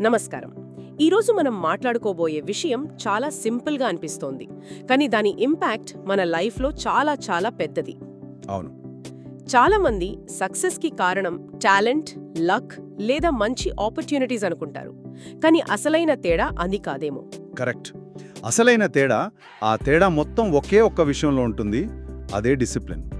నమస్కారం. ఈరోజు మనం మాట్లాడుకోబోయే విషయం చాలా సింపుల్గా అనిపిస్తోంది. కానీ దాని ఇంపాక్ట్ మన లైఫ్లో చాలా చాలా పెద్దది. అవును. చాలా మంది సక్సెస్కి కారణం టాలెంట్ లక్ లేదా మంచి ఆపర్చునిటీస్ అనుకుంటారు. కానీ అసలైన తేడా అది కాదేమో. కరెక్ట్. అసలైన తేడా ఆ తేడా మొత్తం ఒకే ఒక్క విషయంలో ఉంటుంది అదే డిసిప్లిన్.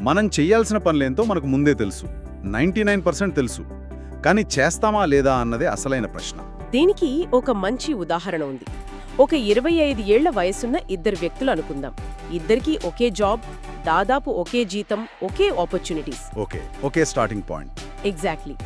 మనం చెయ్యాల్సిన పనులేంతో మనకు ముందే తెలుసు. నైంటీ తెలుసు. కానీ చేస్తామా లేదా అన్నదే అసలైన ప్రశ్న. దీనికి ఒక మంచి ఉదాహరణ ఉంది. ఒక ఇరవై ఐదు ఏళ్ళ వయసున్న ఇద్దరు వ్యక్తులు అనుకుందాం. ఇద్దరికీ ఒకే జాబ్ దాదాపు ఒకే జీతం ఒకే opportunities okay okay starting point exactly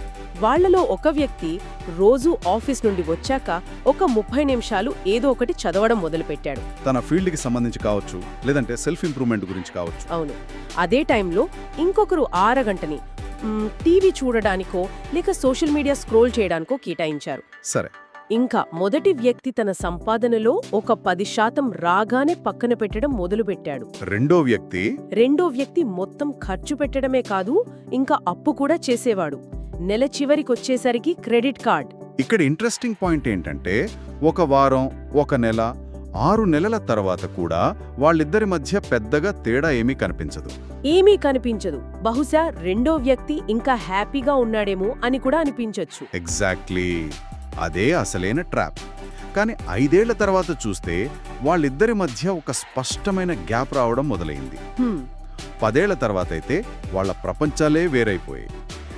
వాళ్ళలో ఒక వ్యక్తి రోజూ ఆఫీస్ నుండి వచ్చాక ఒక ముప్పై నిమిషాలు ఏదో ఒకటి చదవడం మొదలుపెట్టాడు. తన ఫీల్డ్కి సంబంధించి కావచ్చు లేదంటే సెల్ఫ్ ఇంప్రూవ్మెంట్ గురించి కావచ్చు. అవును. అదే టైంలో ఇంకొకరు అరగంటని మ్, టీవీ చూడడానికో లేక సోషల్ మీడియా స్క్రోల్ చేయడానికో కేటాయించారు. సరే. ఇంకా మొదటి వ్యక్తి తన సంపాదనలో ఒక పది శాతం రాగానే పక్కన పెట్టడం మొదలుపెట్టాడు. రెండో వ్యక్తి? రెండో వ్యక్తి మొత్తం ఖర్చు పెట్టడమే కాదు ఇంకా అప్పు కూడా చేసేవాడు. నెల చివరికొచ్చేసరికి క్రెడిట్ కార్డ్. ఇక్కడ ఇంట్రెస్టింగ్ పాయింట్ ఏంటంటే ఒక వారం ఒక నెల ఆరు నెలల తర్వాత కూడా వాళ్ళిద్దరి మధ్య పెద్దగా తేడా ఏమీ కనిపించదు. ఏమీ కనిపించదు. బహుశా రెండో వ్యక్తి ఇంకా హ్యాపీగా ఉన్నాడేమో అని కూడా అనిపించొచ్చు. ఎగ్జాక్ట్లీ. అదే అసలైన ట్రాప్. కానీ ఐదేళ్ళ తర్వాత చూస్తే వాళ్ళిద్దరి మధ్య ఒక స్పష్టమైన గ్యాప్ రావడం మొదలైంది. పదేళ్ళ తర్వాత అయితే వాళ్ళ ప్రపంచాలే వేరైపోయాయి.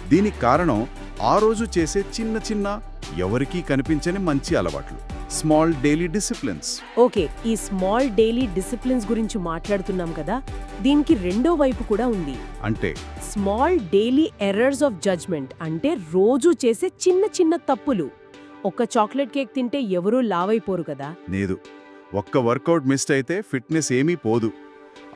దీనికి కారణం ఆ రోజు చేసే చిన్న చిన్న ఎవరికీ కనిపించని మంచి అలవాట్లు. Small daily disciplines. ఓకే ఈ స్మాల్ డైలీ డిసిప్లిన్స్ గురించి మాట్లాడుతున్నాం కదా దీనికి రెండో వైపు కూడా ఉంది. అంటే? Small daily errors of judgement అంటే రోజు చేసే చిన్న చిన్న తప్పులు. ఒక చాక్లెట్ కేక్ తింటే ఎవరూ లావైపోరు కదా. లేదు. ఒక్క వర్కౌట్ మిస్ అయితే ఫిట్నెస్ ఏమీ పోదు.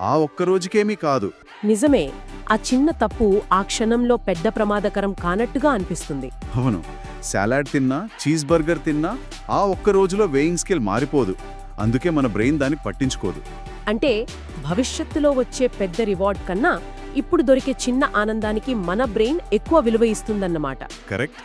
ఆ ఒక్క రోజుకేమీ కాదు. నిజమే. ఆ చిన్న తప్పు ఆ క్షణంలో పెద్ద ప్రమాదకరం కానట్టుగా అనిపిస్తుంది. అవును. సాలాడ్ తిన్నా చీజ్ బర్గర్ తిన్నా ఆ ఒక్క రోజులో వేయింగ్ స్కేల్ మారిపోదు. అందుకే మన బ్రెయిన్ దాన్ని పట్టించుకోదు. అంటే భవిష్యత్తులో వచ్చే పెద్ద రివార్డ్ కన్నా ఇప్పుడు దొరికే చిన్న ఆనందానికి మన బ్రెయిన్ ఎక్కువ విలువ ఇస్తుందన్నమాట. కరెక్ట్.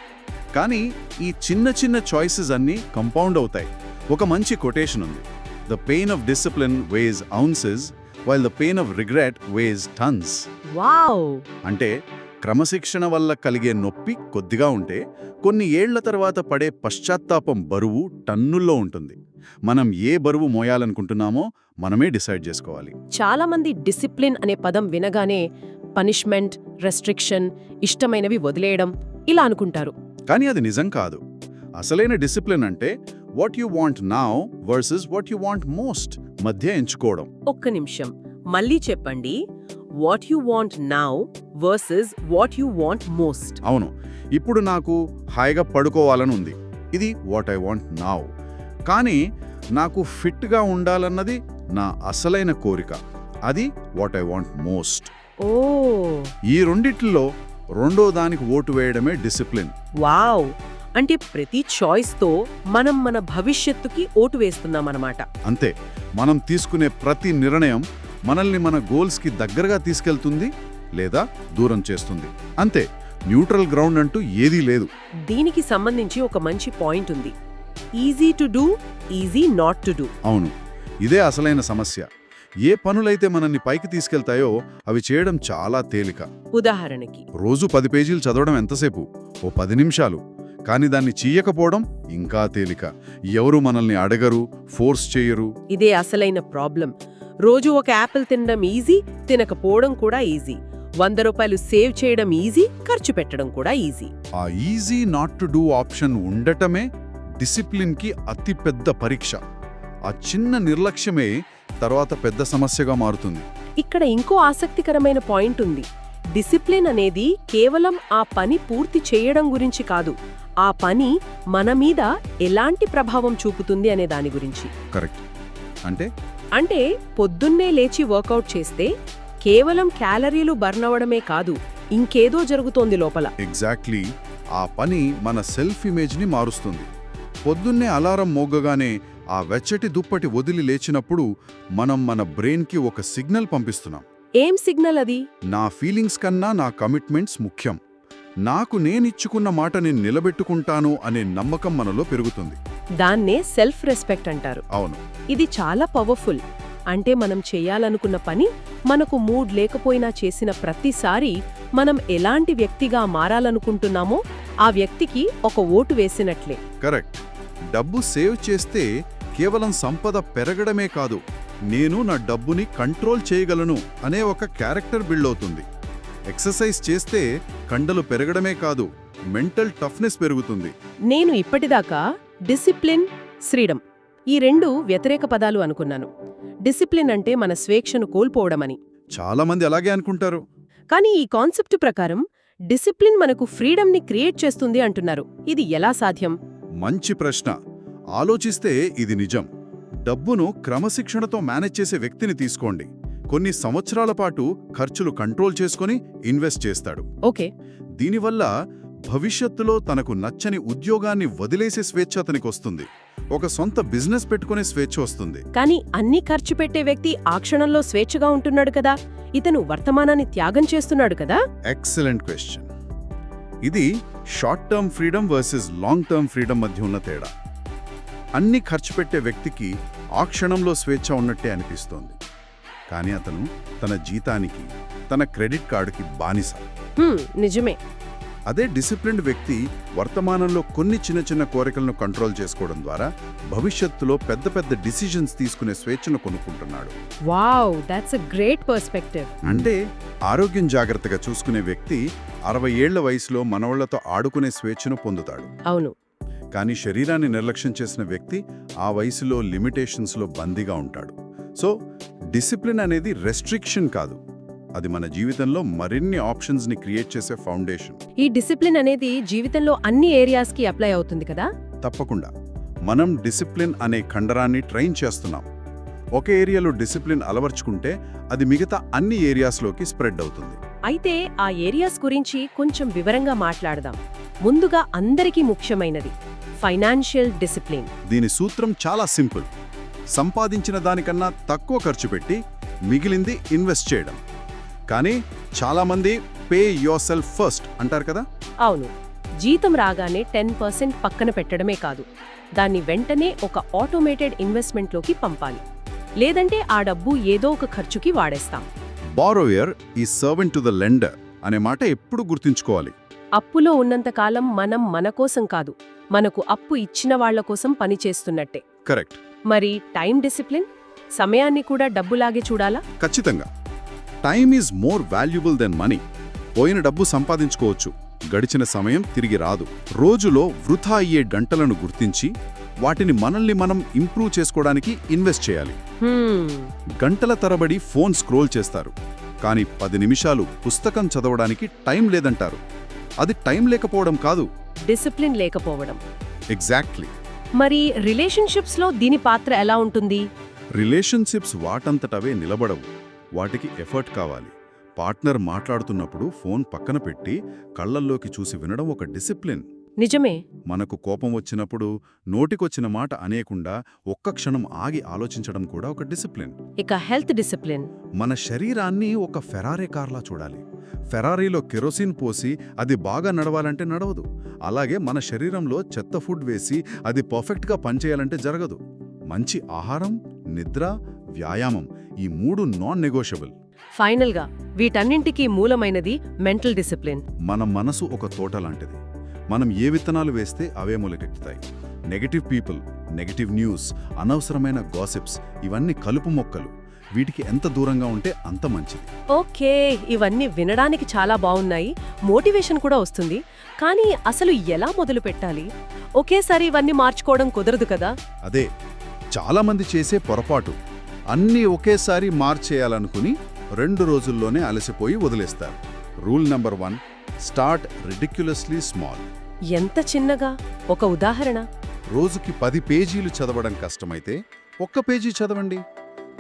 కానీ ఈ చిన్న చిన్న చాయిసెస్ అన్నీ కంపౌండ్ అవుతాయి. ఒక మంచి కొటేషన్ ఉంది. The pain of discipline weighs ounces while the pain of regret weighs tons wow! అంటే క్రమశిక్షణ వల్ల కలిగే నొప్పి కొద్దిగా ఉంటే కొన్ని ఏళ్ళ తర్వాత పడే పశ్చాత్తాపం బరువు టన్నుల్లో ఉంటుంది. మనం ఏ బరువు మోయాలనుకుంటున్నామో మనమే డిసైడ్ చేసుకోవాలి. చాలా మంది డిసిప్లిన్ అనే పదం వినగానే పనిష్మెంట్ రెస్ట్రిక్షన్ ఇష్టమైనవి వదిలేయడం ఇలా అనుకుంటారు. కానీ అది నిజం కాదు. అసలైన డిసిప్లిన్ అంటే what you want now versus what you want most మధ్య ఎంచుకోవడం. ఒక్క నిమిషం. మళ్ళీ చెప్పండి. What you want now versus what you want most అవును. ఇప్పుడు నాకు హాయిగా పడుకోవాలని ఉంది. ఇది వాట్ ఐ వాంట్ నౌ కానీ నాకు ఫిట్గా ఉండాలన్నది నా అసలైన కోరిక. అది వాట్ ఐ వాంట్ మోస్ట్ ఓ. ఈ రెండిట్లో రెండో దానికి ఓటు వేయడమే డిసిప్లిన్. వావ్! అంటే ప్రతి చాయిస్తో మనం మన భవిష్యత్తుకి ఓటు వేస్తున్నామన్నమాట. అంతే. మనం తీసుకునే ప్రతి నిర్ణయం మనల్ని మన గోల్స్కి దగ్గరగా తీసుకెళ్తుంది లేదా దూరం చేస్తుంది. అంతే. న్యూట్రల్ గ్రౌండ్ అంటూ ఏదీ లేదు. దీనికి సంబంధించి ఒక మంచి పాయింట్ ఉంది. Easy to do easy not to do. అవును. ఇదే అసలైన సమస్య. ఏ పనులైతే మనల్ని పైకి తీసుకెళ్తాయో అవి చేయడం చాలా తేలిక. ఉదాహరణకి రోజు పది పేజీలు చదవడం ఎంతసేపు? ఓ పది నిమిషాలు. కానీ దాన్ని చెయ్యకపోవడం ఇంకా తేలిక. ఎవరు మనల్ని అడగరు ఫోర్స్ చేయరు. ఇదే అసలైన ప్రాబ్లం. రోజు ఒక యాపిల్ తినడం ఈజీ తినకపోవడం కూడా ఈజీ. వంద రూపాయలు సేవ్ చేయడం ఈజీ ఖర్చు పెట్టడం కూడా ఈజీ. ఆ easy not to do option ఉండటమే డిసిప్లిన్కి అతి పెద్ద పరీక్ష. ఆ చిన్న నిర్లక్ష్యమే తర్వాత పెద్ద సమస్యగా మారుతుంది. ఇక్కడ ఇంకో ఆసక్తికరమైన పాయింట్ ఉంది. డిసిప్లిన్ అనేది కేవలం ఆ పని పూర్తి చేయడం గురించి కాదు. ఆ పని మన మీద ఎలాంటి ప్రభావం చూపుతుంది అనే దాని గురించి. కరెక్ట్. అంటే? అంటే పొద్దున్నే లేచి వర్కౌట్ చేస్తే కేవలం క్యాలరీలు బర్న్ అవ్వడమే కాదు ఇంకేదో జరుగుతోంది లోపల. ఎగ్జాక్ట్లీ. ఆ పని మన సెల్ఫ్ ఇమేజ్ని మారుస్తుంది. పొద్దున్నే అలారం మోగగానే ఆ వెచ్చటి దుప్పటి వదిలి లేచినప్పుడు మనం మన బ్రెయిన్కి ఒక సిగ్నల్ పంపిస్తున్నాం. ఏం సిగ్నల్ అది? నా ఫీలింగ్స్ కన్నా నా కమిట్మెంట్స్ ముఖ్యం. నాకు నేనిచ్చుకున్న మాట నేను నిలబెట్టుకుంటాను అనే నమ్మకం మనలో పెరుగుతుంది. దాన్నే సెల్ఫ్ రెస్పెక్ట్ అంటారు. అవును. ఇది చాలా పవర్ఫుల్. అంటే మనం చేయాలనుకున్న పని మనకు మూడ్ లేకపోయినా చేసిన ప్రతిసారి మనం ఎలాంటి వ్యక్తిగా మారాలనుకుంటున్నామో ఆ వ్యక్తికి ఒక ఓటు వేసినట్లే. కరెక్ట్. డబ్బు సేవ్ చేస్తే కేవలం సంపద పెరగడమే కాదు నేను నా డబ్బుని కంట్రోల్ చేయగలను అనే ఒక క్యారెక్టర్ బిల్డ్ అవుతుంది. ఎక్సర్సైజ్ చేస్తే కండలు పెరగడమే కాదు మెంటల్ టఫ్నెస్ పెరుగుతుంది. నేను ఇప్పటిదాకా డిసిప్లిన్ శ్రీడమ్ ఈ రెండు వ్యతిరేక పదాలు అనుకున్నాను. డిసిప్లిన్ అంటే మన స్వేచ్ఛను కోల్పోవడమని. చాలామంది అలాగే అనుకుంటారు. కానీ ఈ కాన్సెప్ట్ ప్రకారం డిసిప్లిన్ మనకు ఫ్రీడమ్ని క్రియేట్ చేస్తుంది అంటున్నారు. ఇది ఎలా సాధ్యం? మంచి ప్రశ్న. ఆలోచిస్తే ఇది నిజం. డబ్బును క్రమశిక్షణతో మేనేజ్ చేసే వ్యక్తిని తీసుకోండి. కొన్ని సంవత్సరాల పాటు ఖర్చులు కంట్రోల్ చేసుకొని ఇన్వెస్ట్ చేస్తాడు. ఓకే. దీనివల్ల భవిష్యత్తులో తనకు నచ్చని ఉద్యోగాన్ని వదిలేసే స్వేచ్ఛ అతనికి వస్తుంది. ఒక సొంత బిజినెస్ పెట్టుకునే స్వేచ్ఛ వస్తుంది. కానీ అన్ని ఖర్చు పెట్టే వ్యక్తి ఆ క్షణంలో స్వేచ్ఛగా ఉంటున్నాడు కదా? ఇతను వర్తమానాన్ని త్యాగం చేస్తున్నాడు కదా? ఎక్సలెంట్ క్వశ్చన్ ఇది short term freedom versus long term freedom మధ్య ఉన్న తేడా. అన్ని ఖర్చు పెట్టే వ్యక్తికి ఆ క్షణంలో స్వేచ్ఛ ఉన్నట్టే అనిపిస్తోంది. కానీ అతను తన జీతానికి తన క్రెడిట్ కార్డుకి బానిస. నిజమే. అదే డిసిప్లిన్డ్ వ్యక్తి వర్తమానంలో కొన్ని చిన్న చిన్న కోరికలను కంట్రోల్ చేసుకోవడం ద్వారా భవిష్యత్తులో పెద్ద పెద్ద డిసిజన్స్ తీసుకునే స్వేచ్ఛను కొనుక్కుంటున్నాడు. Wow that's a great perspective అంటే ఆరోగ్యం జాగ్రత్తగా చూసుకునే వ్యక్తి అరవై ఏళ్ళ వయసులో మనవళ్ళతో ఆడుకునే స్వేచ్ఛను పొందుతాడు. అవును. కానీ శరీరాన్ని నిర్లక్ష్యం చేసిన వ్యక్తి ఆ వయసులో లిమిటేషన్స్లో బందీగా ఉంటాడు. సో డిసిప్లిన్ అనేది రెస్ట్రిక్షన్ కాదు. అది మన జీవితంలో మరిన్ని ఆప్షన్స్ని క్రియేట్ చేసే ఫౌండేషన్. ఈ డిసిప్లిన్ అనేది జీవితంలో అన్ని ఏరియాస్కి అప్లై అవుతుంది కదా? తప్పకుండా. మనం డిసిప్లిన్ అనే ఖండరాన్ని ట్రైన్ చేస్తున్నాం. ఒక ఏరియాలో డిసిప్లిన్ అలవర్చుకుంటే అది మిగతా అన్ని ఏరియాస్లోకి స్ప్రెడ్ అవుతుంది. అయితే ఆ ఏరియాస్ గురించి కొంచెం వివరంగా మాట్లాడదాం. ముందుగా అందరికీ ముఖ్యమైనది. Financial discipline. దీని సూత్రం చాలా సింపుల్. సంపాదించిన దానికన్నా తక్కువ ఖర్చు పెట్టి మిగిలింది ఇన్వెస్ట్ చేయడం. కానీ చాలామంది పే యోర్ సెల్ఫ్ ఫస్ట్ అంటారు కదా? అవును. జీతం రాగానే టెన్ పర్సెంట్ పక్కన పెట్టడమే కాదు. దాన్ని వెంటనే ఒక ఆటోమేటెడ్ ఇన్వెస్ట్మెంట్లోకి పంపాలి. లేదంటే ఆ డబ్బు ఏదో ఒక ఖర్చుకి వాడేస్తాం. Borrower is servant to the lender అనే మాట ఎప్పుడు గుర్తుంచుకోవాలి. అప్పులో ఉన్నంతకాలం మనం మన కోసం కాదు మనకు అప్పు ఇచ్చిన వాళ్ళ కోసం పనిచేస్తున్నట్టే కరెక్ట్. మరి టైం డిసిప్లిన్? సమయాన్ని కూడా డబ్బులాగే చూడాలా? ఖచ్చితంగా. Time is more valuable then money. పోయిన డబ్బు సంపాదించుకోవచ్చు. గడిచిన సమయం తిరిగి రాదు. రోజులో వృధా అయ్యే గంటలను గుర్తించి వాటిని మనల్ని మనం ఇంప్రూవ్ చేసుకోవడానికి ఇన్వెస్ట్ చేయాలి. గంటల తరబడి ఫోన్ స్క్రోల్ చేస్తారు. కానీ పది నిమిషాలు పుస్తకం చదవడానికి టైం లేదంటారు. అది టైం లేకపోవడం కాదు. డిసిప్లిన్ లేకపోవడం. ఎగ్జాక్ట్లీ మరి రిలేషన్షిప్స్లో దీని పాత్ర ఎలా ఉంటుంది? రిలేషన్షిప్స్ వాటంతటవే నిలబడవు. వాటికి ఎఫర్ట్ కావాలి. పార్ట్నర్ మాట్లాడుతున్నప్పుడు ఫోన్ పక్కన పెట్టి కళ్ళల్లోకి చూసి వినడం ఒక డిసిప్లిన్. నిజమే. మనకు కోపం వచ్చినప్పుడు నోటికొచ్చిన మాట అనేకుండా ఒక్క క్షణం ఆగి ఆలోచించడం కూడా ఒక డిసిప్లిన్. ఇక హెల్త్ డిసిప్లిన్. మన శరీరాన్ని ఒక ఫెరారీ కార్లా చూడాలి. ఫెరారీలో కెరోసిన్ పోసి అది బాగా నడవాలంటే నడవదు. అలాగే మన శరీరంలో చెత్త ఫుడ్ వేసి అది పర్ఫెక్ట్గా పనిచేయాలంటే జరగదు. మంచి ఆహారం నిద్ర వ్యాయామం ఈ మూడు నాన్ నెగోషియబుల్ ఫైనల్గా వీటన్నింటికీ మూలమైనది మెంటల్ డిసిప్లిన్. మన మనసు ఒక తోట లాంటిది మనం ఏ విత్తనాలు వేస్తే అవే మొలకెత్తుతాయి. నెగటివ్ పీపుల్ నెగటివ్ న్యూస్ అనవసరమైన గాసిప్స్ ఇవన్నీ కలుపు మొక్కలు. వీటికి ఎంత దూరంగా ఉంటే అంత మంచిది. ఓకే ఇవన్నీ వినడానికి చాలా బాగున్నాయి మోటివేషన్ కూడా వస్తుంది. కానీ అసలు ఎలా మొదలు పెట్టాలి? ఒకేసారి ఇవన్నీ మార్చుకోవడం కుదరదు కదా? అదే చాలామంది చేసే పొరపాటు. అన్నీ ఒకేసారి మార్చేయాలనుకుని రెండు రోజుల్లోనే అలసిపోయి వదిలేస్తారు. Rule number one start ridiculously small ఎంత చిన్నగా? ఒక ఉదాహరణ. రోజుకి పది పేజీలు చదవడం కష్టమైతే ఒక్క పేజీ చదవండి.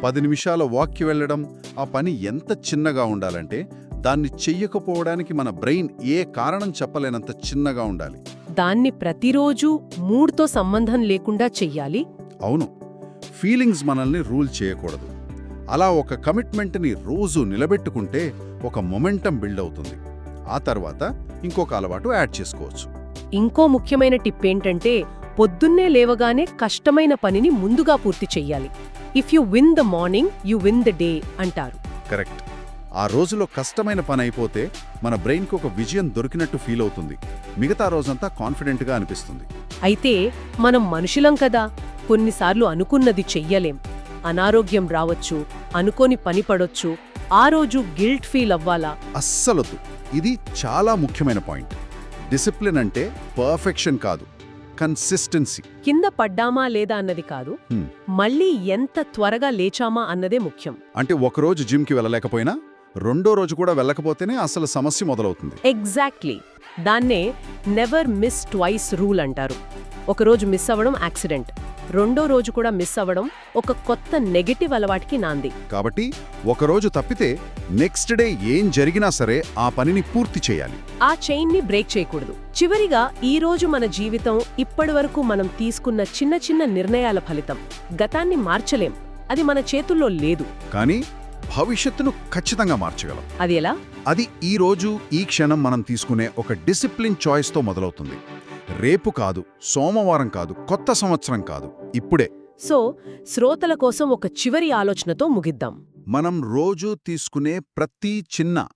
పది నిమిషాల వాక్కి వెళ్ళడం ఆ పని ఎంత చిన్నగా ఉండాలంటే దాన్ని చెయ్యకపోవడానికి మన బ్రెయిన్ ఏ కారణం చెప్పలేనంత చిన్నగా ఉండాలి. దాన్ని ప్రతిరోజు మూడ్తో సంబంధం లేకుండా చెయ్యాలి? అవును. ఫీలింగ్స్ మనల్ని రూల్ చేయకూడదు. అలా ఒక కమిట్మెంట్ని రోజు నిలబెట్టుకుంటే ఒక మొమెంటం బిల్డ్ అవుతుంది. ఆ తర్వాత ఇంకొక అలవాటు యాడ్ చేసుకోవచ్చు. ఇంకో ముఖ్యమైన టిప్ ఏంటంటే పొద్దున్నే లేవగానే కష్టమైన పనిని ముందుగా పూర్తి చెయ్యాలి. If you win the morning you win the day అంటారు. కరెక్ట్. ఆ రోజులో కష్టమైన పని అయిపోతే మన బ్రెయిన్కి ఒక విజయం దొరికినట్టు ఫీల్ అవుతుంది. మిగతా రోజంతా కాన్ఫిడెంట్గా అనిపిస్తుంది. అయితే మనం మనుషులం కదా కొన్నిసార్లు అనుకున్నది చెయ్యలేం. అనారోగ్యం రావచ్చు అనుకోని పని పడొచ్చు ఆ రోజు గిల్ట్ ఫీల్ అవ్వాలా? అస్సలొద్దు. ఇది చాలా ముఖ్యమైన పాయింట్. డిసిప్లిన్ అంటే పర్ఫెక్షన్ కాదు కన్సిస్టెన్సీ కింద పడ్డామా లేదా అన్నది కాదు Hmm. మళ్ళీ ఎంత త్వరగా లేచామా అన్నదే ముఖ్యం. అంటే ఒకరోజు జిమ్కి వెళ్ళలేకపోయినా రెండో రోజు కూడా వెళ్ళకపోతేనే అసలు సమస్య మొదలవుతుంది. ఎగ్జాక్ట్లీ దాన్నే నెవర్ మిస్ ట్వైస్ రూల్ అంటారు. ఒకరోజు మిస్ అవ్వడం యాక్సిడెంట్ రెండో రోజు కూడా మిస్ అవ్వడం ఒక కొత్త నెగటివ్ అలవాటికి నాంది. కాబట్టి ఒకరోజు తప్పితే నెక్స్ట్ డే ఏం జరిగినా సరే ఆ పనిని పూర్తి చేయాలి. ఆ చైన్ని బ్రేక్ చేయకూడదు. చివరిగా ఈ రోజు మన జీవితం ఇప్పటివరకు మనం తీసుకున్న చిన్న చిన్న నిర్ణయాల ఫలితం. గతాన్ని మార్చలేం. అది మన చేతుల్లో లేదు. కానీ భవిష్యత్తును ఖచ్చితంగా మార్చగలం. అది ఎలా? అది ఈ రోజు ఈ క్షణం మనం తీసుకునే ఒక డిసిప్లిన్ చాయిస్తో మొదలవుతుంది. రేపు కాదు సోమవారం కాదు కొత్త సంవత్సరం కాదు. ఇప్పుడే. సో శ్రోతల కోసం ఒక చివరి ఆలోచనతో ముగిద్దాం. మనం రోజూ తీసుకునే ప్రతి చిన్న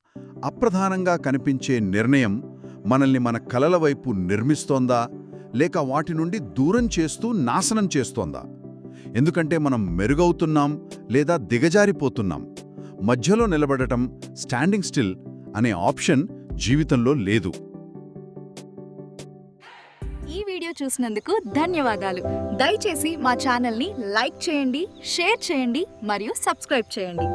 అప్రధానంగా కనిపించే నిర్ణయం మనల్ని మన కలల వైపు నిర్మిస్తోందా? లేక వాటి నుండి దూరం చేస్తూ నాశనం చేస్తోందా? ఎందుకంటే మనం మెరుగవుతున్నాం లేదా దిగజారిపోతున్నాం. మధ్యలో నిలబడటం స్టాండింగ్ స్టిల్ అనే ఆప్షన్ జీవితంలో లేదు. వీడియో చూసినందుకు ధన్యవాదాలు. దయచేసి మా ఛానల్ని లైక్ చేయండి షేర్ చేయండి మరియు సబ్స్క్రైబ్ చేయండి.